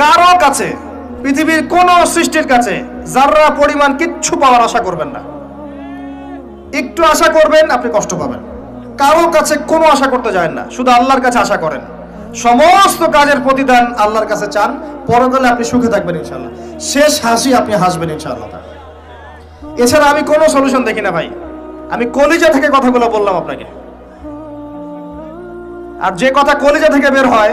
কারও কাছে, পৃথিবীর কোন সৃষ্টির কাছে যাররা পরিমাণ কিচ্ছু পাওয়ার আশা করবেন না। একটু আশা করবেন, আপনি কষ্ট পাবেন। কারও কাছে কোনো আশা করতে যায় না, শুধু আল্লাহর কাছে আশা করেন। সমস্ত কাজের প্রতিদান আল্লাহর কাছে চান, পরকালে আপনি সুখে থাকবেন ইনশাল্লাহ শেষ হাসি আপনি হাসবেন ইনশাআল্লাহ। এছাড়া আমি কোনো সলিউশন দেখি না ভাই। আমি কলিজা থেকে কথাগুলো বললাম আপনাকে। আর যে কথা কলিজা থেকে বের হয়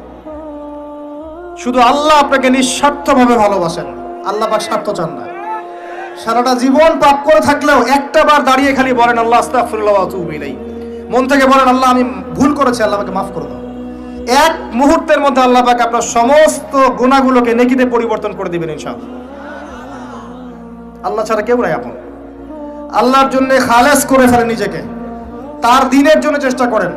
শুধু আল্লাহ আপনাকে নিঃস্বার্থভাবে ভালোবাসেন। আল্লাহ পাক স্বার্থ চান না। সারাটা জীবন পাপ করে থাকলেও একটা বার দাঁড়িয়ে খালি বলেন, আল্লাহ আতুবু মন থেকে বলেন, আল্লাহ, আমি ভুল করেছি, আল্লাহ আমাকে মাফ করে দাও। এক মুহূর্তের মধ্যে আল্লাহ পাক আপনার সমস্ত গুণাগুলোকে নেকিতে পরিবর্তন করে দিবেন, ইনশাআল্লাহ। আল্লাহ ছাড়া কেউ নাই আপন। আল্লাহর জন্য খালেস করে ফেলেন নিজেকে। তার দিনের জন্য চেষ্টা করেন।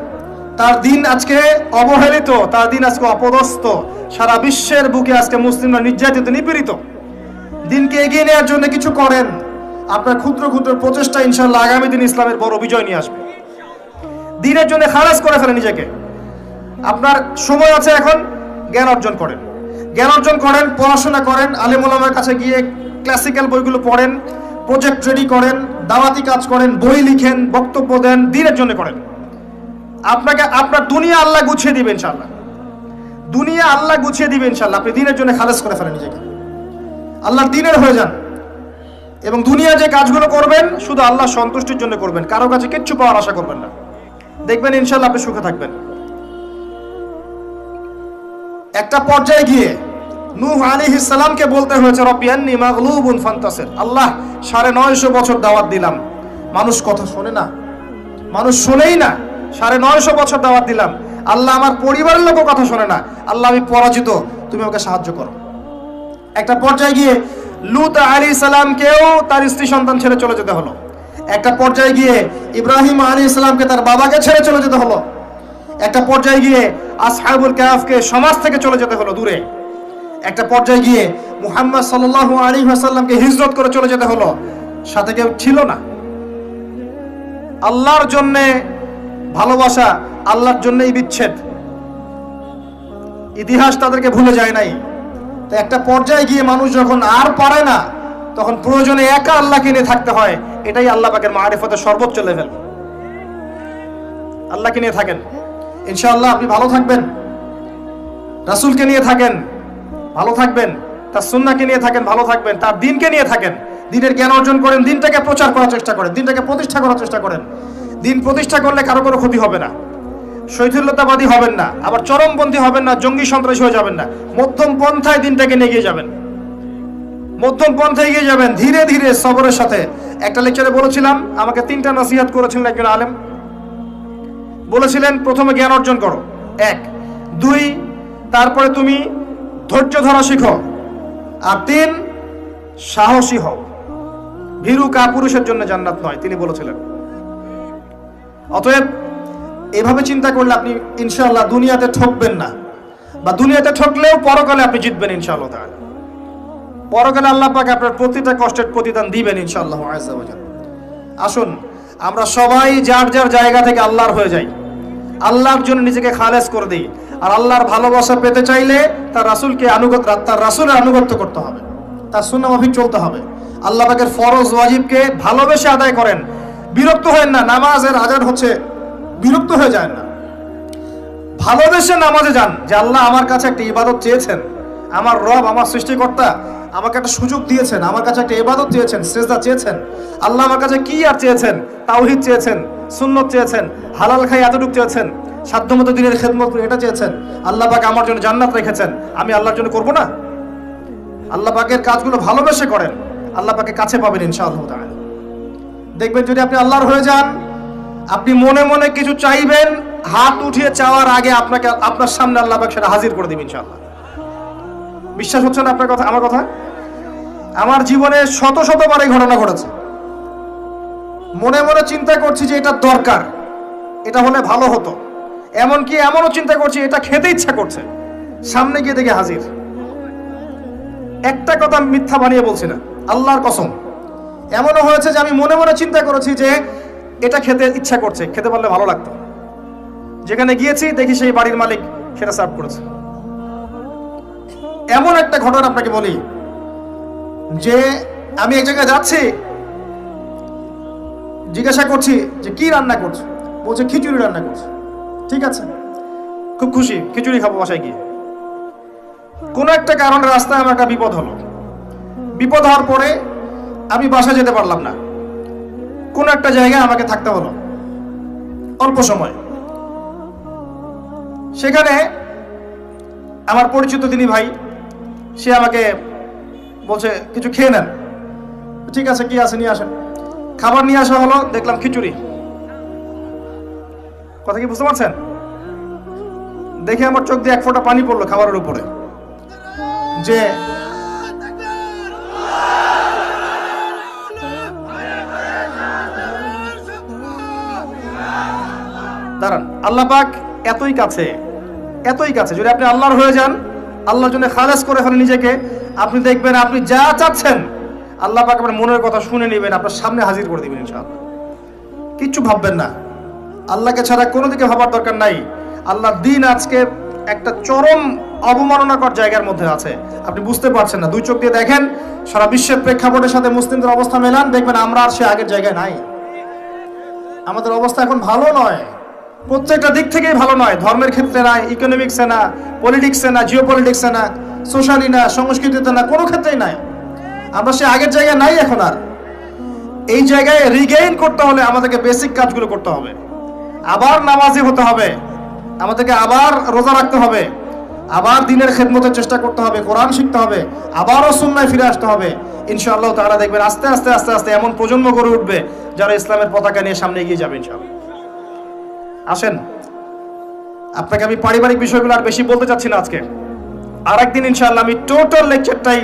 তার দিন আজকে অবহেলিত, তার দিন আজকে অপদস্থ। সারা বিশ্বের বুকে আজকে মুসলিমরা নির্যাতিত, নিপীড়িত। দিনকে এগিয়ে নেওয়ার জন্য কিছু করেন। আপনার ক্ষুদ্র ক্ষুদ্র প্রচেষ্টা ইনশাল্লাহ আগামী দিন ইসলামের বড় বিজয় নিয়ে আসবে। দিনের জন্য খালাস করে ফেলে নিজেকে। আপনার সময় আছে এখন, জ্ঞান অর্জন করেন। জ্ঞান অর্জন করেন, পড়াশোনা করেন আলেমুলামের কাছে গিয়ে ক্লাসিক্যাল বইগুলো পড়েন প্রজেক্ট রেডি করেন, দাওয়াতি কাজ করেন, বই লিখেন, বক্তব্য দেন, দিনের জন্য করেন। আপনাকে, আপনার দুনিয়া আল্লাহ গুছিয়ে দিবে ইনশাল্লাহ দুনিয়া আল্লাহ গুছিয়ে দিবে ইনশাল্লাহ আপনি দিনের জন্য খালাস করে ফেলেন নিজেকে। আল্লাহর দিনের হয়ে যান। এবং দুনিয়া যে কাজগুলো করবেন, শুধু আল্লাহ সন্তুষ্টির জন্য করবেন। কারও কাছে কিচ্ছু পাওয়ার আশা করবেন না। দেখবেন ইনশাল্লাহ আপনি সুখে থাকবেন। একটা পর্যায়ে গিয়ে নূহ আলী সালামকে বলতে হয়েছে রব্বিয়ান্নি মাগলুবুন ফান্তাসির। আল্লাহ, সাড়ে নয়শো বছর দাওয়াত দিলাম। মানুষ কথা শোনে না। মানুষ শোনেই না। সাড়ে নয়শো বছর দাওয়াত দিলাম। আল্লাহ আমার পরিবারের লোকও কথা শোনে না। আল্লাহ, আমি পরাজিত। তুমি আমাকে সাহায্য করো। একটা পর্যায়ে গিয়ে লুত আলী সালামকেও তার স্ত্রী সন্তান ছেড়ে চলে যেতে হলো। একটা পর্যায়ে গিয়ে ইব্রাহিম আলী ইসলামকে তার বাবাকে ছেড়ে চলে যেতে হলো। একটা পর্যায়ে গিয়ে আসহাবুল কাহাফকে সমাজ থেকে চলে যেতে হলো দূরে। একটা পর্যায়ে গিয়ে মুহাম্মদ সাল্লাহ আলী আসাল্লামকে হিজরত করে চলে যেতে হলো। সাথে কেউ ছিল না। আল্লাহর জন্যে ভালোবাসা আল্লাহর জন্যই বিচ্ছেদ। ইতিহাস তাদেরকে ভুলে যায় নাই। তো একটা পর্যায়ে গিয়ে মানুষ যখন আর পারে না, তখন প্রয়োজনে একা আল্লাহকে নিয়ে থাকতে হয়। এটাই আল্লাহ পাকের মারিফতের সর্বোচ্চ লেভেল আল্লাহকে নিয়ে থাকেন। ইনশাআল্লাহ আপনি ভালো থাকবেন। রাসূলকে নিয়ে থাকেন, ভালো থাকবেন। তার সুন্নাকে নিয়ে থাকেন, ভালো থাকবেন। তার দিনকে নিয়ে থাকেন। দিনের জ্ঞান অর্জন করেন, দিনটাকে প্রচার করার চেষ্টা করেন, দিনটাকে প্রতিষ্ঠা করার চেষ্টা করেন। দিন প্রতিষ্ঠা করলে কারও কোনো ক্ষতি হবে না। শৈথিল্যতাবাদী হবেন না, আবার চরমপন্থী হবেন না, জঙ্গি সন্ত্রাসী হয়ে যাবেন না। মধ্যম পন্থায় দিনটাকে নিয়ে গিয়ে যাবেন। মধ্যম পন্থায় এগিয়ে যাবেন, ধীরে ধীরে সবরের সাথে। একটা লেকচারে বলেছিলাম, আমাকে তিনটা নসিহাত করেছিলেন একজন আলেম। বলেছিলেন, প্রথমে জ্ঞান অর্জন করো। এক। দুই, তারপরে তুমি ধৈর্য ধরা শিখো। আর তিন, সাহসী হও। ভীরু কাপুরুষের জন্য জান্নাত নয়, তিনি বলেছিলেন। অতএব এভাবে চিন্তা করলে আপনি ইনশাল্লাহ দুনিয়াতে ঠকবেন না। বা দুনিয়াতে ঠকলেও পরকালে আপনি জিতবেন ইনশাআল্লাহ তাআলা। পরকালে আল্লাহ পাক আপনার প্রতিটা কষ্টের প্রতিদান দিবেন ইনশাআল্লাহ আসুন, আমরা সবাই যার যার জায়গা থেকে আল্লাহর হয়ে যাই। আল্লাহর জন্য নিজেকে খালেজ করে দিই। আর আল্লাহর ভালোবাসা পেতে চাইলে তার রাসূলকে আনুগত্য তার রাসূলের আনুগত্য করতে হবে। তার সুন্নাহ মাফিক চলতে হবে। আল্লাহ পাকের ফরজ ওয়াজিবকে ভালোবেসে আদায় করেন। বিরক্ত হয়েন না, নামাজের আজান হচ্ছে, বিরক্ত হয়ে যায় না। ভালোবেসে নামাজে যান, যে আল্লাহ আমার কাছে একটা ইবাদত চেয়েছেন, আমার রব, আমার সৃষ্টিকর্তা আমাকে একটা সুযোগ দিয়েছেন, আমার কাছে একটা ইবাদত চেয়েছেন, শ্রেষ্ঠা চেয়েছেন, আল্লাহ আমার কাছে কি আর চেয়েছেন? তাওহিদ চেয়েছেন, সুন্নত চেয়েছেন, হালাল খাই এতটুকু চেয়েছেন, সাধ্যমতো দিনের খেদমত এটা চেয়েছেন, আল্লাহ পাক আমার জন্য জান্নাত রেখেছেন, আমি আল্লাহর জন্য করব না? আল্লাহ পাকের কাজগুলো ভালোবেসে করেন, আল্লাহ পাকে কাছে পাবেন ইনশাআল্লাহ তাআলা। দেখবেন যদি আপনি আল্লাহর হয়ে যান, আপনি মনে মনে কিছু চাইবেন, হাত উঠিয়ে চাওয়ার আগে আপনাকে, আপনার সামনে আল্লাহ সেটা হাজির করে দিবেন ইনশাআল্লাহ। বিশ্বাস হচ্ছে না আপনার কথা, আমার কথা? আমার জীবনে শত শতবার এই ঘটনা ঘটেছে। মনে মনে চিন্তা করছি যে এটা দরকার, এটা হলে ভালো হতো। এমনকি এমনও চিন্তা করছি, এটা খেতে ইচ্ছা করছে। সামনে গিয়ে দেখে হাজির। একটা কথা মিথ্যা বানিয়ে বলছি না, আল্লাহর কসম। এমনও হয়েছে যে আমি মনে মনে চিন্তা করেছি যে এটা খেতে ইচ্ছা করছে, খেতে পারলে ভালো লাগতো। যেখানে গিয়েছি, দেখি সেই বাড়ির মালিক সেটা সার্ভ করেছে। এমন একটা ঘটনা আপনাকে বলি, যে আমি এক জায়গায় যাচ্ছি, জিজ্ঞাসা করছি যে কি রান্না করছ? বলছে খিচুড়ি রান্না করছে। ঠিক আছে। খুব খুশি, খিচুড়ি খাব বাসায় গিয়ে। কোনো একটা কারণে রাস্তায় আমার একটা বিপদ হলো। বিপদ হওয়ার পরে আমি বাসা যেতে পারলাম না। কোনো একটা জায়গায় আমাকে থাকতে হলো। অল্প সময়। সেখানে আমার পরিচিত তিনি ভাই, সে আমাকে বলছে, কিছু খেয়ে নেন। ঠিক আছে, কি আছে, নিয়ে আসেন। খাবার নিয়ে আসা হলো, দেখলাম খিচুড়ি। কথা কি বুঝতে পারছেন? দেখে আমার চোখ দিয়ে এক ফোঁটা পানি পড়ল খাবারের উপরে। যে দাঁড়ান, আল্লাহ পাক এতই কাছে এতই কাছে। যদি আপনি আল্লাহর হয়ে যান, আল্লাহর জন্য খালাস করে ফেলেন নিজেকে, আপনি দেখবেন আপনি যা চাচ্ছেন, আল্লাহ পাক আপনার মনের কথা শুনে নেবেন, আপনার সামনে হাজির করে দিবেন ইনশাআল্লাহ। কিচ্ছু ভাববেন না। আল্লাহকে ছাড়া কোনো দিকে ভাবার দরকার নাই। আল্লাহ দিন আজকে একটা চরম অবমাননাকর জায়গার মধ্যে আছে। আপনি বুঝতে পারছেন না। দুই চোখ দিয়ে দেখেন, সারা বিশ্বের প্রেক্ষাপটের সাথে মুসলিমদের অবস্থা মেলান, দেখবেন আমরা আর সে আগের জায়গায় নাই। আমাদের অবস্থা এখন ভালো নয়। প্রত্যেকটা দিক থেকেই ভালো নয়। ধর্মের ক্ষেত্রে না ইকোনমিক্সে না পলিটিক্সে না জিও পলিটিক্সে না সোশ্যালি না, সংস্কৃতিতে না, কোনো ক্ষেত্রেই নাই। আমরা সে আগের জায়গায় নাই এখন আর। এই জায়গায় রিগেইন করতে হলে আমাদেরকে বেসিক কাজগুলো করতে হবে। আবার নামাজি হতে হবে। আমাদেরকে আবার রোজা রাখতে হবে। আবার দিনের খেদমতের চেষ্টা করতে হবে, কোরআন শিখতে হবে, আবারও সুন্নায় ফিরে আসতে হবে। ইনশাআল্লাহ তারা দেখবেন আস্তে আস্তে আস্তে আস্তে এমন প্রজন্ম গড়ে উঠবে যারা ইসলামের পতাকা নিয়ে সামনে এগিয়ে যাবে ইনশাআল্লাহ। আসেন। আপনাকে আমি পারিবারিক বিষয়গুলো আর বেশি বলতে চাচ্ছি না আজকে। আর একদিন ইনশাআল্লাহ আমি টোটাল লেকচারটাই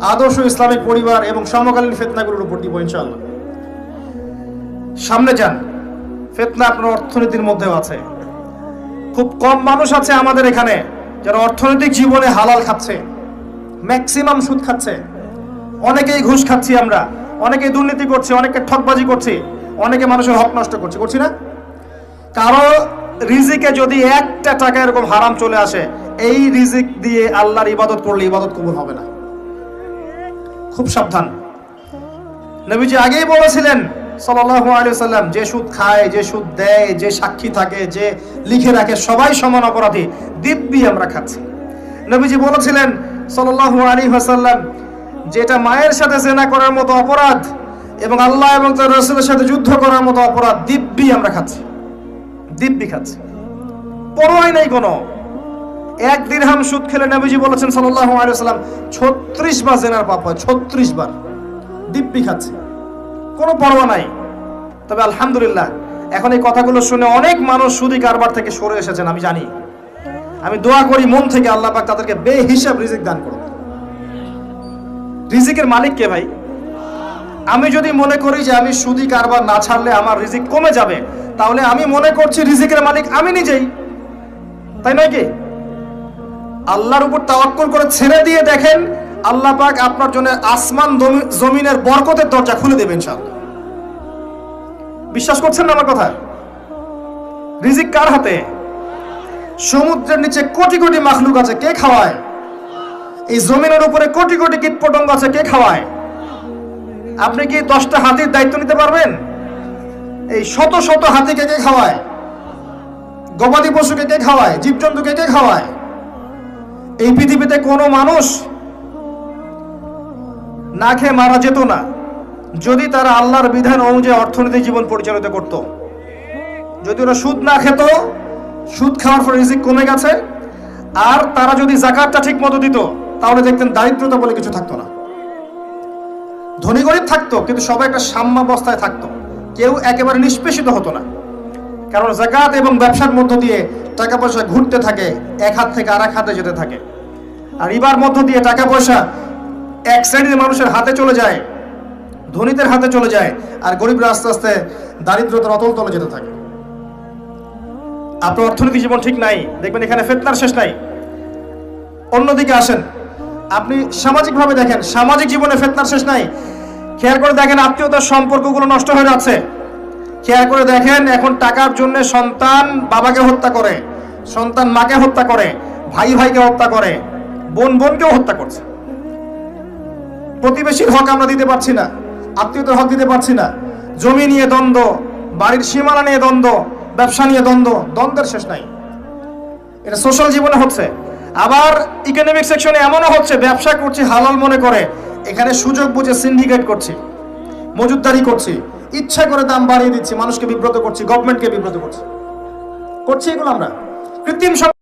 আদর্শ ইসলামিক পরিবার এবং সমকালীন ফেতনাগুলোর উপর দিব ইনশাআল্লাহ। সামনে যান। ফেতনা আপনার অর্থনীতির মধ্যেও আছে। খুব কম মানুষ আছে আমাদের এখানে যারা অর্থনৈতিক জীবনে হালাল খাচ্ছে ম্যাক্সিমাম সুদ খাচ্ছে। অনেকেই ঘুষ খাচ্ছি আমরা, অনেকেই দুর্নীতি করছি অনেকে ঠকবাজি করছি, অনেকে মানুষের হক নষ্ট করছে, করছি না? কারও রিজিকে যদি একটা টাকা এরকম হারাম চলে আসে, এই রিজিক দিয়ে আল্লাহর ইবাদত করলে ইবাদত কবুল হবে না। খুব সাবধান। নবীজি আগেই বলেছিলেন সাল্লাম যে সুদ খায়, যে সুদ দেয়, যে সাক্ষী থাকে, যে লিখে রাখে, সবাই সমান অপরাধী, দিব্যি আমরা খাচ্ছি। নবীজি বলেছিলেন, সাল্লাল্লাহু আলাইহি ওয়াসাল্লাম, যেটা মায়ের সাথে জেনা করার মতো অপরাধ এবং আল্লাহ এবং তার রাসূলের সাথে যুদ্ধ করার মতো অপরাধ, দিব্যি আমরা খাচ্ছি। দিব্যি খাচ্ছে। পরোয়াই নাই কোনো। এক দিরহাম সুদ খেলে নবীজি বলেছেন সাল্লাল্লাহু আলাইহি সাল্লাম 36 বার জেনার পাপ হয় 36 বার। দিব্যি খাচ্ছে। কোনো পরোয়া নাই। তবে আলহামদুলিল্লাহ, এখন এই কথাগুলো শুনে অনেক মানুষ সুদি কারবার থেকে সরে এসেছেন, আমি জানি। আমি দোয়া করি মন থেকে আল্লাহ পাক তাদেরকে বেহিসাব রিজিক দান করুন। রিজিকের মালিক কে ভাই? আমি যদি মনে করি যে আমি সুদি কারবার না ছাড়লে আমার রিজিক কমে যাবে তাহলে আমি মনে করছি রিজিকের মালিক আমি নিজেই। তাই নয় কি? আল্লাহর উপর তাওয়াক্কুল করে ছেড়ে দিয়ে দেখেন আল্লাহ পাক আপনার জন্য আসমান জমিনের বরকতের দরজা খুলে দেবেন ইনশাআল্লাহ। বিশ্বাস করছেন না আমার কথা? রিজিক কার হাতে? সমুদ্রের নিচে কোটি কোটি মাখলুক আছে, কে খাওয়ায়? এই জমিনের উপরে কোটি কোটি কীটপতঙ্গ আছে, কে খাওয়ায়? আপনি কি দশটা হাতির দায়িত্ব নিতে পারবেন? এই শত শত হাতিকে কে কে খাওয়ায়? গবাদি পশুকে কে খাওয়ায়? জীবজন্তুকে কে খাওয়ায়? এই পৃথিবীতে কোনো মানুষ না খেয়ে মারা যেত না, যদি তারা আল্লাহর বিধান অনুযায়ী অর্থনৈতিক জীবন পরিচালিত করত। যদি ওরা সুদ না খেত, সুদ খাওয়ার ফলে রিজিক কমে গেছে, আর তারা যদি জাকাতটা ঠিক মতো দিত, তাহলে দেখতেন দারিদ্রতা বলে কিছু থাকতো না। ধনী গরিব থাকতো, কিন্তু সবাই একটা সাম্যাবস্থায় থাকতো। কেউ একেবারে নিষ্পেষিত হতো না। কারণ জাকাত এবং ব্যবসার মধ্য দিয়ে টাকা পয়সা ঘুরতে থাকে, এক হাত থেকে আর এক হাতে যেতে থাকে। আর ইবার মধ্য দিয়ে টাকা পয়সা এক শ্রেণির মানুষের হাতে চলে যায়, ধনীদের হাতে চলে যায়, আর গরিবরা আস্তে আস্তে দারিদ্রতার অতল তলে যেতে থাকে। আপনার অর্থনৈতিক জীবন ঠিক নাই, দেখবেন এখানে ফেতনার শেষ নাই। অন্যদিকে আসেন, আপনি সামাজিকভাবে দেখেন, সামাজিক জীবনে ফেতনার শেষ নাই। খেয়াল করে দেখেন আত্মীয়তার সম্পর্কগুলো নষ্ট হয়ে যাচ্ছে। খেয়াল করে দেখেন এখন টাকার জন্য সন্তান বাবাকে হত্যা করে, সন্তান মাকে হত্যা করে, ভাই ভাইকে হত্যা করে, বোন বোনকেও হত্যা করছে। প্রতিবেশীর হক আমরা দিতে পারছি না, আত্মীয়তার হক দিতে পারছি না। জমি নিয়ে দ্বন্দ্ব, বাড়ির সীমানা নিয়ে দ্বন্দ্ব, ব্যবসা নিয়ে দ্বন্দ্ব, দ্বন্দ্বের শেষ নাই। এটা সোশ্যাল জীবনে হচ্ছে। আবার ইকোনমিক সেকশনে এমনও হচ্ছে, ব্যবসা করছি হালাল মনে করে এখানে সুযোগ বুঝে সিন্ডিকেট করছি মজুদারি করছি, ইচ্ছা করে দাম বাড়িয়ে দিচ্ছি, মানুষকে বিব্রত করছি গভর্নমেন্টকে বিব্রত করছি। করছি এগুলো আমরা। কৃত্রিম